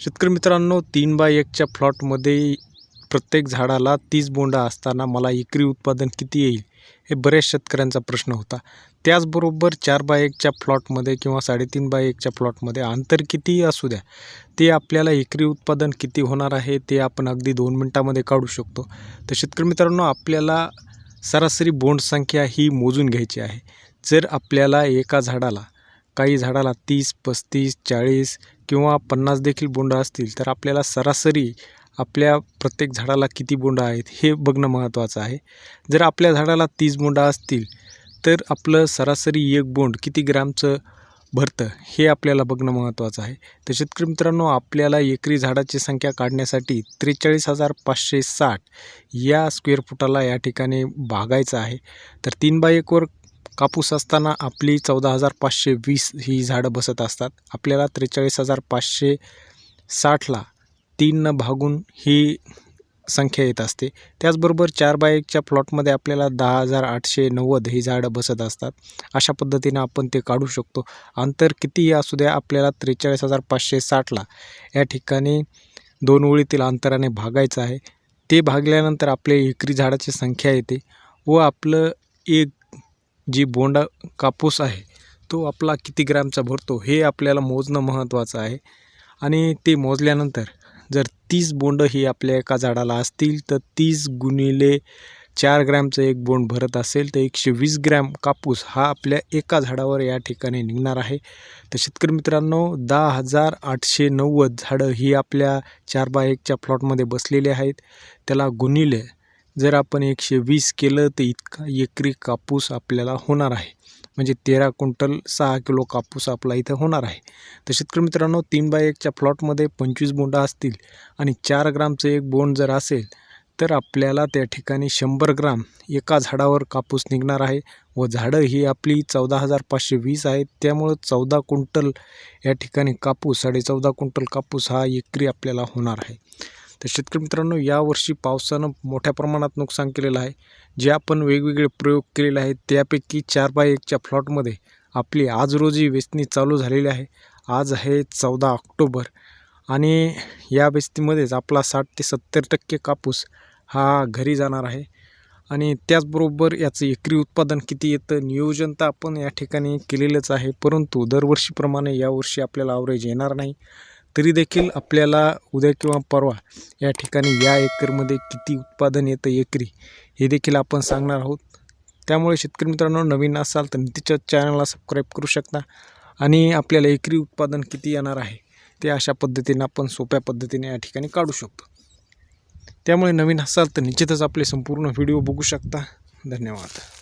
शेतकरी मित्रांनो तीन बाय एकच्या प्लॉटमध्ये प्रत्येक झाडाला तीस बोंडा असताना मला एकरी उत्पादन किती येईल हे बऱ्याच शेतकऱ्यांचा प्रश्न होता. त्याचबरोबर चार बाय एकच्या प्लॉटमध्ये किंवा साडेतीन बाय एकच्या प्लॉटमध्ये अंतर कितीही असू द्या ते आपल्याला एकरी उत्पादन किती होणार आहे ते आपण अगदी दोन मिनटामध्ये काढू शकतो. तर शेतकरी मित्रांनो आपल्याला सरासरी बोंड संख्या ही मोजून घ्यायची आहे. जर आपल्याला एका झाडाला काही झाडाला तीस पस्तीस चाळीस किंवा पन्नास देखील बोंड असतील तर आपल्याला सरासरी आपल्या प्रत्येक झाडाला किती बोंड आहेत हे बघणं महत्त्वाचं आहे. जर आपल्या झाडाला तीस बोंडं असतील तर आपलं सरासरी एक बोंड किती ग्रॅमचं भरतं हे आपल्याला बघणं महत्त्वाचं आहे. तर शेतकरी मित्रांनो आपल्याला एकरी झाडाची संख्या काढण्यासाठी त्रेचाळीस हजार पाचशे साठ या स्क्वेअर फुटाला या ठिकाणी भागायचं आहे. तर तीन बाय एकवर कापूस असताना आपली चौदा हजार पाचशे वीस ही झाडं बसत असतात. आपल्याला त्रेचाळीस हजार पाचशे साठला तीननं भागून ही संख्या येत असते. त्याचबरोबर चार बाय एकच्या प्लॉटमध्ये आपल्याला दहा हजार आठशे नव्वद ही झाडं बसत असतात. अशा पद्धतीनं आपण ते काढू शकतो. अंतर कितीही असू द्या आपल्याला त्रेचाळीस हजार पाचशे साठला या ठिकाणी दोन ओळीतील अंतराने भागायचं आहे. ते भागल्यानंतर आपल्या एकरी झाडाची संख्या येते व आपलं एक जी बोंडा कापूस आहे तो आपला किती ग्रॅमचा भरतो हे आपल्याला मोजणं महत्त्वाचं आहे. आणि ते मोजल्यानंतर जर तीस बोंड ही आपल्या एका झाडाला असतील तर तीस गुणिले चार ग्रॅमचं एक बोंड भरत असेल तर एकशे वीस ग्रॅम कापूस हा आपल्या एका झाडावर या ठिकाणी निघणार आहे. तर शेतकरी मित्रांनो दहा हजार आठशे नव्वद झाडं ही आपल्या चार बाय एकच्या प्लॉटमध्ये बसलेली आहेत. त्याला गुणिले जर आपण एकशे वीस केलं तर इतका एकरी कापूस आपल्याला होणार आहे. म्हणजे तेरा क्विंटल सहा किलो कापूस आपला इथं होणार आहे. तर शेतकरी मित्रांनो तीन बाय एकच्या प्लॉटमध्ये पंचवीस बोंडा असतील आणि चार ग्रामचं एक बोंड जर असेल तर आपल्याला त्या ठिकाणी शंभर ग्राम एका झाडावर कापूस निघणार आहे व झाडं ही आपली चौदा हजार पाचशे वीस आहेत. त्यामुळं चौदा क्विंटल या ठिकाणी कापूस साडेचौदा क्विंटल कापूस हा एकरी आपल्याला होणार आहे. तर शेतकरी मित्रांनो यावर्षी पावसानं मोठ्या प्रमाणात नुकसान केलेलं आहे. जे आपण वेगवेगळे प्रयोग केलेले आहेत त्यापैकी चार बाय एकच्या प्लॉटमध्ये आपली आज रोजी वेचणी चालू झालेली आहे. आज आहे चौदा ऑक्टोबर आणि या वेचणीमध्येच आपला साठ ते सत्तर टक्के कापूस हा घरी जाणार आहे. आणि त्याचबरोबर याचं एकरी उत्पादन किती येतं नियोजन तर आपण या ठिकाणी केलेलंच आहे परंतु दरवर्षीप्रमाणे यावर्षी आपल्याला आवरेज येणार नाही. तरी देखील आपल्याला उद्या किंवा परवा या ठिकाणी या एकरमध्ये किती उत्पादन येतं एकरी हे देखील आपण सांगणार आहोत. त्यामुळे शेतकरी मित्रांनो नवीन असाल तर तिच्या चॅनलला सबस्क्राईब करू शकता आणि आपल्याला एकरी उत्पादन किती येणार आहे ते अशा पद्धतीने आपण सोप्या पद्धतीने या ठिकाणी काढू शकतो. त्यामुळे नवीन असाल तर निश्चितच आपले संपूर्ण व्हिडिओ बघू शकता. धन्यवाद.